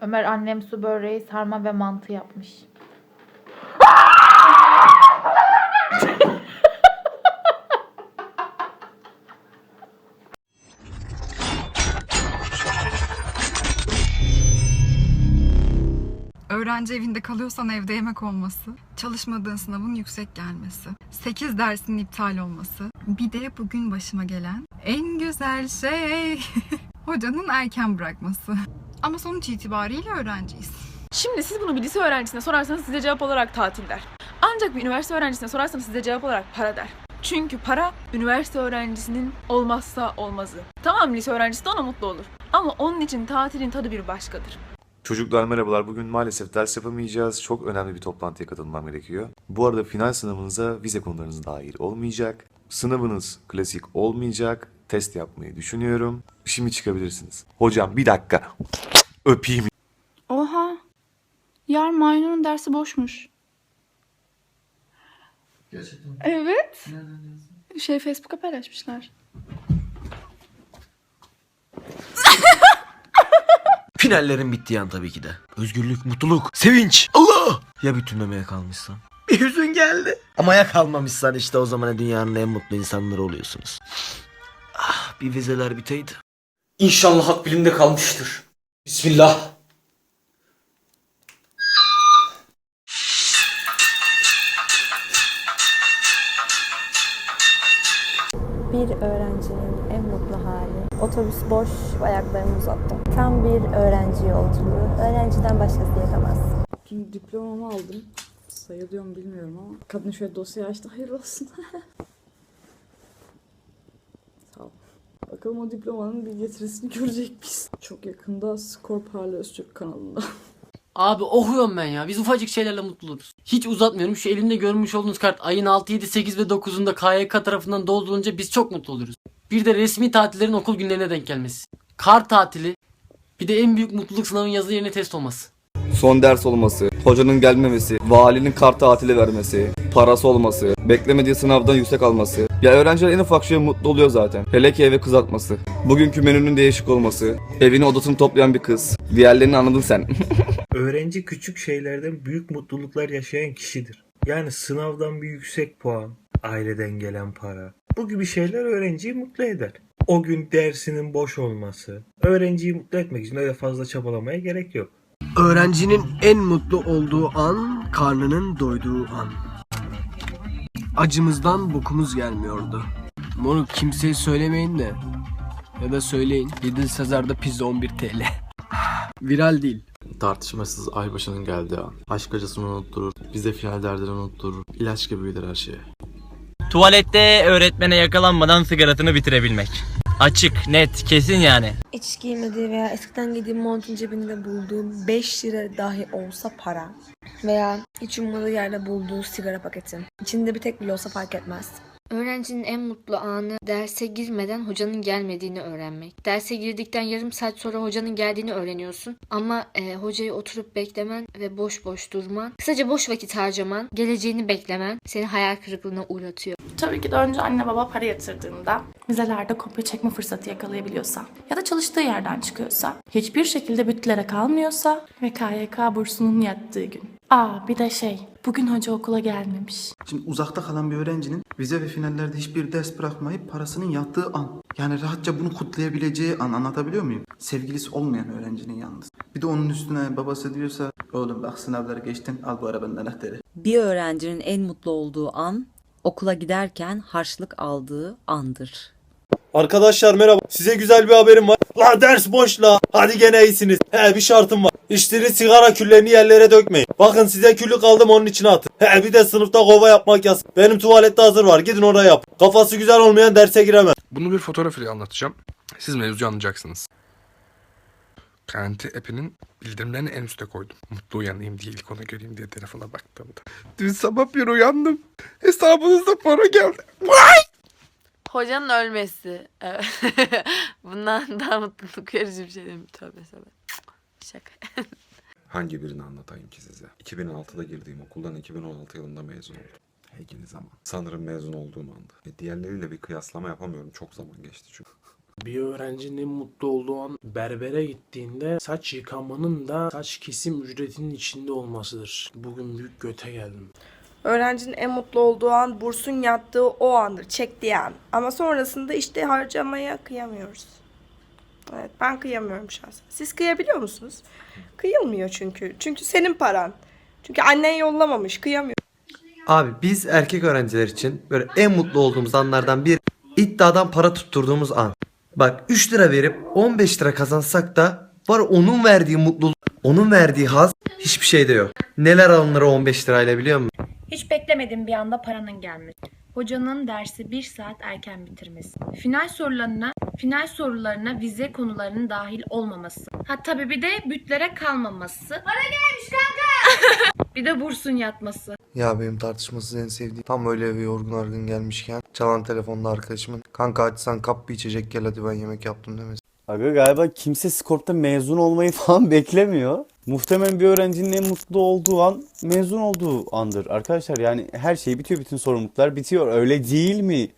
Ömer annem su böreği, sarma ve mantı yapmış. Öğrenci evinde kalıyorsan evde yemek olması, çalışmadığın sınavın yüksek gelmesi, 8 dersin iptal olması, bir de bugün başıma gelen en güzel şey hocanın erken bırakması. Ama sonuç itibariyle öğrenciyiz. Şimdi siz bunu bir lise öğrencisine sorarsanız size cevap olarak tatil der. Ancak bir üniversite öğrencisine sorarsanız size cevap olarak para der. Çünkü para üniversite öğrencisinin olmazsa olmazı. Tamam lise öğrencisi de ona mutlu olur. Ama onun için tatilin tadı bir başkadır. Çocuklar merhabalar. Bugün maalesef ders yapamayacağız. Çok önemli bir toplantıya katılmam gerekiyor. Bu arada final sınavınıza vize konularınız dahil olmayacak. Sınavınız klasik olmayacak. Test yapmayı düşünüyorum. Şimdi çıkabilirsiniz. Hocam bir dakika. Öpeyim. Oha. Yar Maymun'un dersi boşmuş. Gerçekten mi? Evet. Şey Facebook'a paylaşmışlar. Finallerin bittiği an tabii ki de. Özgürlük, mutluluk, sevinç. Allah! Ya bütünlemeye kalmışsan? Bir hüzün geldi. Ama ya kalmamışsan işte o zaman dünyanın en mutlu insanları oluyorsunuz. Ah bir vizeler biteydi. İnşallah hak bilimde kalmıştır. Bismillah. Bir öğrencinin en mutlu hali. Otobüs boş, ayaklarımı uzattım. Tam bir öğrenci yolculuğu. Öğrenciden başkası yapamaz. Dün diplomamı aldım. Sayılıyor mu bilmiyorum ama. Kadın şöyle dosyayı açtı. Hayırlı olsun. Bakalım o diplomanın bir getirisini görecek miyiz? Çok yakında Skor Parla Öztürk kanalında. Abi okuyorum ben ya. Biz ufacık şeylerle mutlu oluruz. Hiç uzatmıyorum. Şu elimde görmüş olduğunuz kart ayın 6, 7, 8 ve 9'unda KYK tarafından doldurulunca biz çok mutlu oluruz. Bir de resmi tatillerin okul günlerine denk gelmesi. Kar tatili. Bir de en büyük mutluluk sınavın yazılı yerine test olması. Son ders olması, hocanın gelmemesi, valinin kart tatili vermesi, parası olması, beklemediği sınavdan yüksek alması. Ya öğrenciler en ufak şeye mutlu oluyor zaten. Hele ki eve kız atması. Bugünkü menünün değişik olması, evini odasını toplayan bir kız. Diğerlerini anladın sen. Öğrenci küçük şeylerden büyük mutluluklar yaşayan kişidir. Yani sınavdan bir yüksek puan, aileden gelen para. Bu gibi şeyler öğrenciyi mutlu eder. O gün dersinin boş olması. Öğrenciyi mutlu etmek için öyle fazla çabalamaya gerek yok. Öğrencinin en mutlu olduğu an, karnının doyduğu an. Acımızdan bokumuz gelmiyordu. Moruk kimseye söylemeyin de. Ya da söyleyin. Lidl Sezar'da pizza 11 TL. Viral değil. Tartışmasız aybaşının geldiği an. Aşk acısını unutturur. Bize final derdini unutturur. İlaç gibidir her şeye. Tuvalette öğretmene yakalanmadan sigarasını bitirebilmek. Açık, net, kesin yani. Hiç giymediği veya eskiden giydiği montun cebinde bulduğu 5 lira dahi olsa para. Veya hiç ummadığı yerde bulduğu sigara paketi. İçinde bir tek bile olsa fark etmez. Öğrencinin en mutlu anı derse girmeden hocanın gelmediğini öğrenmek. Derse girdikten yarım saat sonra hocanın geldiğini öğreniyorsun. Ama e, hocayı oturup beklemen ve boş boş durman, kısaca boş vakit harcaman, geleceğini beklemen seni hayal kırıklığına uğratıyor. Tabii ki de önce anne baba para yatırdığında, vizelerde kopya çekme fırsatı yakalayabiliyorsa ya da çalıştığı yerden çıkıyorsa, hiçbir şekilde bütlere kalmıyorsa ve KYK bursunun yattığı gün. Aa bir de şey, bugün hoca okula gelmemiş. Şimdi uzakta kalan bir öğrencinin vize ve finallerde hiçbir ders bırakmayıp parasının yattığı an. Yani rahatça bunu kutlayabileceği an anlatabiliyor muyum? Sevgilisi olmayan öğrencinin yalnız. Bir de onun üstüne babası diyorsa oğlum bak sınavları geçtin al bu arabanın anahtarı. Bir öğrencinin en mutlu olduğu an okula giderken harçlık aldığı andır. Arkadaşlar merhaba. Size güzel bir haberim var. La ders boş la. Hadi gene iyisiniz. He bir şartım var. İçtiğiniz sigara küllerini yerlere dökmeyin. Bakın size küllük aldım onun içine atın. He bir de sınıfta kova yapmak yasak. Benim tuvalette hazır var. Gidin oraya yap. Kafası güzel olmayan derse giremez. Bunu bir fotoğraf ile anlatacağım. Siz mevzuyu anlayacaksınız. Garanti app'inin bildirimlerini en üste koydum. Mutlu uyanayım diye ilk ona göreyim diye telefona baktığımda. Dün sabah bir uyandım. Hesabınızda para geldi. Hocanın ölmesi. Evet. Bundan daha mutluluk verici bir şey değil mi? Tövbe tövbe. Şaka. Hangi birini anlatayım ki size? 2006'da girdiğim okuldan 2016 yılında mezun oldum. Hey gidi zaman. Sanırım mezun olduğum anda. E, diğerleriyle bir kıyaslama yapamıyorum. Çok zaman geçti çünkü. Bir öğrencinin mutlu olduğu an berbere gittiğinde saç yıkamanın da saç kesim ücretinin içinde olmasıdır. Bugün büyük göte geldim. Öğrencinin en mutlu olduğu an bursun yattığı o andır, çektiği an. Ama sonrasında işte harcamaya kıyamıyoruz. Evet ben kıyamıyorum şahsen. Siz kıyabiliyor musunuz? Kıyılmıyor çünkü. Çünkü senin paran. Çünkü annen yollamamış, kıyamıyor. Abi biz erkek öğrenciler için böyle en mutlu olduğumuz anlardan bir iddiadan para tutturduğumuz an. Bak 3 lira verip 15 lira kazansak da var onun verdiği mutluluk, onun verdiği haz hiçbir şeyde yok. Neler alınır o 15 lirayla biliyor musun? Hiç beklemediğim bir anda paranın gelmesi. Hocanın dersi bir saat erken bitirmesi. Final sorularına, final sorularına vize konularının dahil olmaması. Ha tabii bir de bütlere kalmaması. Para gelmiş kanka! bir de bursun yatması. Ya benim tartışmasız en sevdiğim tam öyle eve yorgun argın gelmişken çalan telefonda arkadaşımın kanka açsan kap bir içecek gel hadi ben yemek yaptım demesi. Aga galiba kimse Skorp'ta mezun olmayı falan beklemiyor. Muhtemelen bir öğrencinin en mutlu olduğu an mezun olduğu andır. Arkadaşlar yani her şey bitiyor, bütün sorumluluklar bitiyor. Öyle değil mi?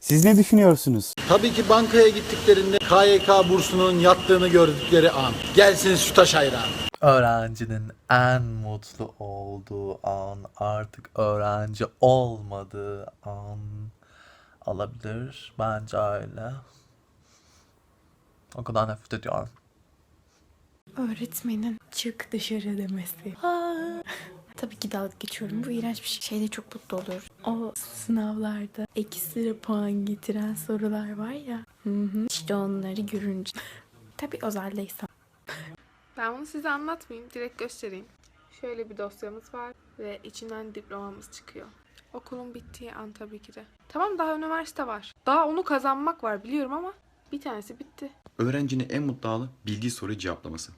Siz ne düşünüyorsunuz? Tabii ki bankaya gittiklerinde KYK bursunun yattığını gördükleri an. Gelsin şu taş hayran. Öğrencinin en mutlu olduğu an artık öğrenci olmadığı an alabilir. Bence öyle. O kadar nefret ediyorum. Öğretmenin çık dışarı demesi. Tabii ki dalga geçiyorum. Bu iğrenç bir şey. Şeyde çok mutlu oluyoruz. O sınavlarda ekstra puan getiren sorular var ya. Hı hı. İşte onları görünce. Tabii özelde Ben bunu size anlatmayayım, direkt göstereyim. Şöyle bir dosyamız var ve içinden diplomamız çıkıyor. Okulun bittiği an tabii ki de. Tamam daha üniversite var. Daha onu kazanmak var biliyorum ama bir tanesi bitti. Öğrencinin en mutlu anı bildiği soruyu cevaplaması.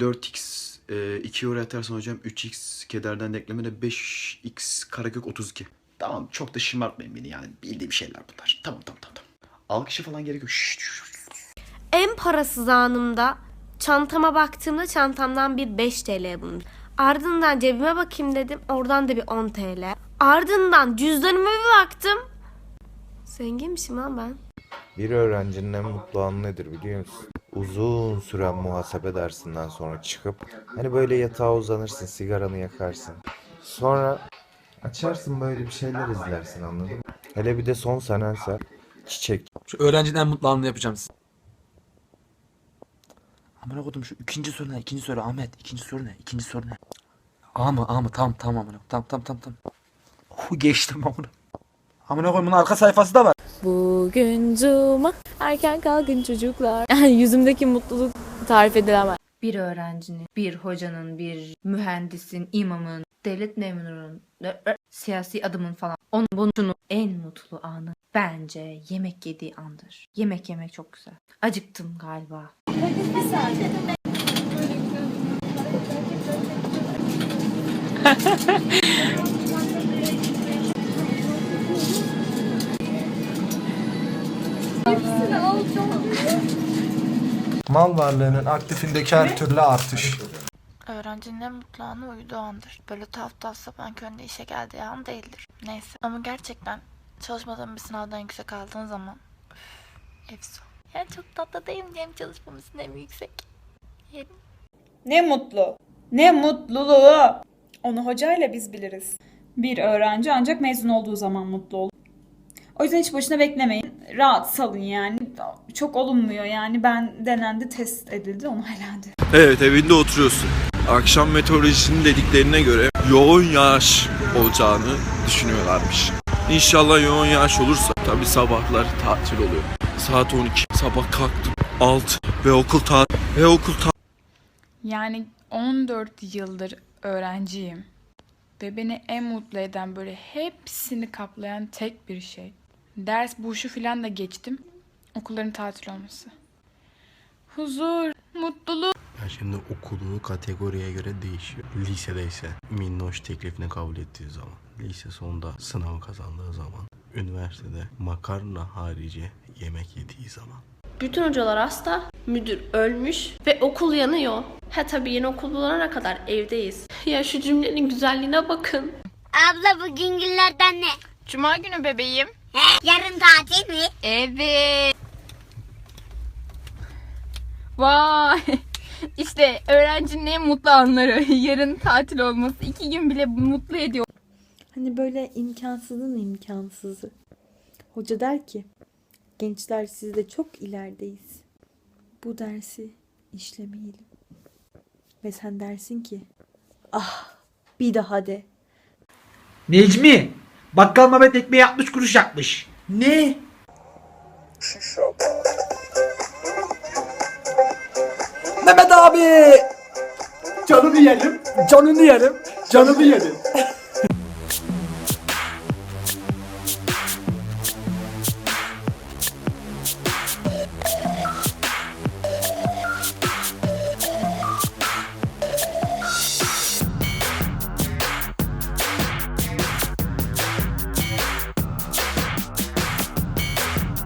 4x e, 2 oraya atarsan hocam 3x kederden deklemede 5x karekök 32. Tamam çok da şımartmayın beni yani bildiğim şeyler bunlar. Tamam tamam tamam. Alkışı falan gerekiyor. Şşş, şşş, şşş. En parasız anımda çantama baktığımda çantamdan bir 5 TL bulundu. Ardından cebime bakayım dedim. Oradan da bir 10 TL. Ardından cüzdanıma bir baktım. Zenginmişim lan ben. Bir öğrencinin en mutlu anı nedir biliyor musun? Uzun süren muhasebe dersinden sonra çıkıp hani böyle yatağa uzanırsın, sigaranı yakarsın. Sonra açarsın böyle bir şeyler izlersin anladın mı? Hele bir de son senense çiçek. Şu öğrencinin en mutlu anını yapacağım size. Amına kodum şu ikinci soru ne? İkinci soru Ahmet. İkinci soru ne? İkinci soru ne? A mı? A mı? Tamam tamam amına. Tamam tamam tamam tamam. Oh, geçtim amına. Amına koyayım bunun arka sayfası da var. Bugün cuma erken kalkın çocuklar. Yani yüzümdeki mutluluk tarif edilemez. bir öğrencinin, bir hocanın, bir mühendisin, imamın, devlet memurunun, siyasi adamın falan onun bunun en mutlu anı bence yemek yediği andır. Yemek yemek çok güzel. Acıktım galiba. Mal varlığının aktifindeki her türlü artış. Öğrencinin en mutlu anı uyuduğu andır. Böyle tuhaf tuhaf sapan köründe işe geldiği an değildir. Neyse. Ama gerçekten çalışmadığın bir sınavdan yüksek aldığın zaman üf, efsun. Yani çok tatlı değil mi? Hem çalışmamışsın hem yüksek. Yerim. Ne mutlu. Ne mutluluğu. Onu hocayla biz biliriz. Bir öğrenci ancak mezun olduğu zaman mutlu olur. O yüzden hiç boşuna beklemeyin. Rahat salın yani. Çok olunmuyor yani. Ben denendi, test edildi, onaylandı. Evet evinde oturuyorsun. Akşam meteorolojisinin dediklerine göre yoğun yağış olacağını düşünüyorlarmış. İnşallah yoğun yağış olursa tabi sabahlar tatil oluyor. Saat 12 sabah kalktım 6 ve okul tatil ve okul tatil. Yani 14 yıldır öğrenciyim. Ve beni en mutlu eden böyle hepsini kaplayan tek bir şey. Ders bursu filan da geçtim. Okulların tatil olması. Huzur, mutluluk. Ya şimdi okuduğu kategoriye göre değişiyor. Lisedeyse minnoş teklifini kabul ettiği zaman, lise sonunda sınavı kazandığı zaman, üniversitede makarna harici yemek yediği zaman. Bütün hocalar hasta, müdür ölmüş ve okul yanıyor. Ha tabii yeni okul bulana kadar evdeyiz. Ya şu cümlenin güzelliğine bakın. Abla bugün günlerden ne? Cuma günü bebeğim. Yarın tatil mi? Evet. Vay. İşte öğrencinin en mutlu anları. Yarın tatil olması iki gün bile mutlu ediyor. Hani böyle imkansızın imkansızı. Hoca der ki, gençler siz de çok ilerideyiz. Bu dersi işlemeyelim. Ve sen dersin ki, ah bir daha de. Necmi, bakkal Mehmet ekmeği 60 kuruş yapmış. Ne? Mehmet abi! Canını yerim, canını yerim, canını yerim.